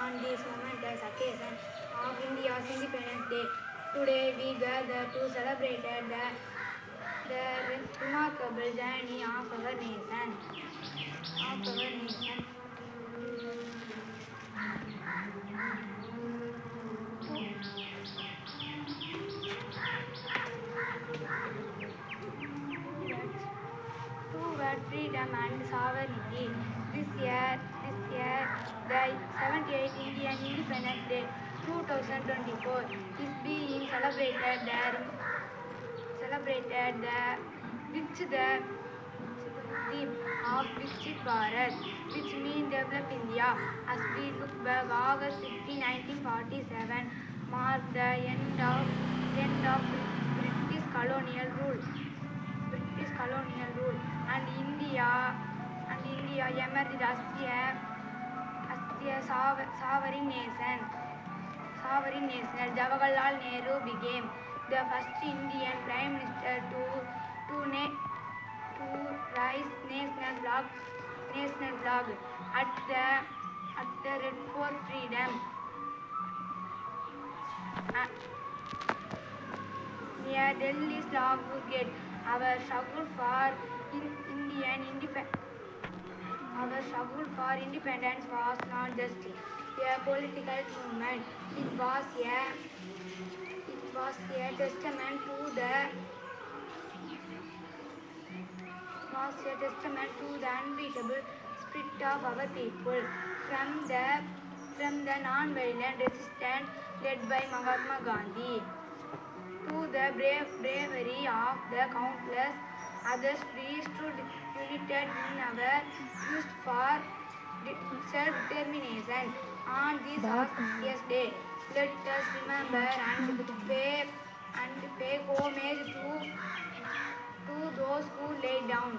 on this momentous occasion of India's Independence Day. Today we gather to celebrate the, the remarkable journey of our nation. Of our nation. freedom and sovereignty. This year, this year, the 78th Indian Independence Day 2024 is being celebrated there, celebrated the which the theme of Bharat, which means develop India. As we look back, August 15, 1947 marked the end of end of British colonial rule. British colonial rule and India and India emerged as a sovereign nation. Sovereign nation. Jawaharlal Nehru became the first Indian Prime Minister to to na- to raise national flag national flag at the at the Red Fort Freedom. Uh, near Delhi's Lahore Gate. Our struggle for in Indian independence. Our struggle for independence was not just a political movement. It was a it was a testament to the was a testament to the unbeatable spirit of our people. From the from the non-violent resistance led by Mahatma Gandhi to the brave bravery of the countless others we to united in our quest for self-determination. On this auspicious day, let us remember and pay and pay homage to to those who laid down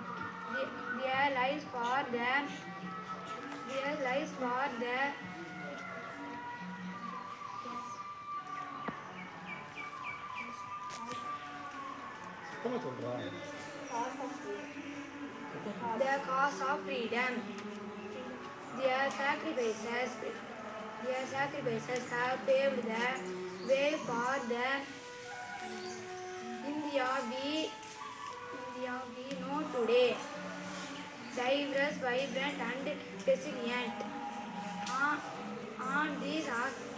their lives for them their lives for their ¿Cómo the cause of freedom. Their sacrifices, their sacrifices have paved the way for the India we, India we know today. Diverse, vibrant, and resilient. On, on these as-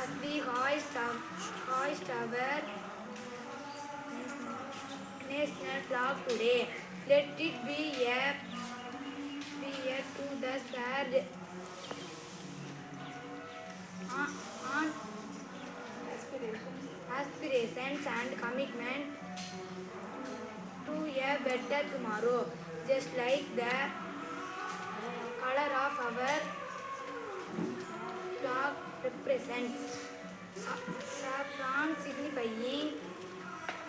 as we hoist our, hoist our national flag today. Let it be a a to the sad on, on aspirations and commitment to a better tomorrow. Just like the color of our represents sa- saffron signifying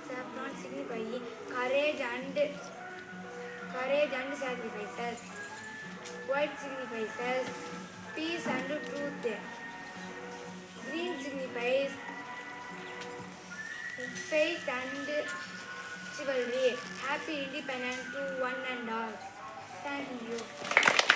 saffron signifying courage and courage and sacrifices white signifies peace and truth green signifies faith and chivalry happy independence to one and all thank you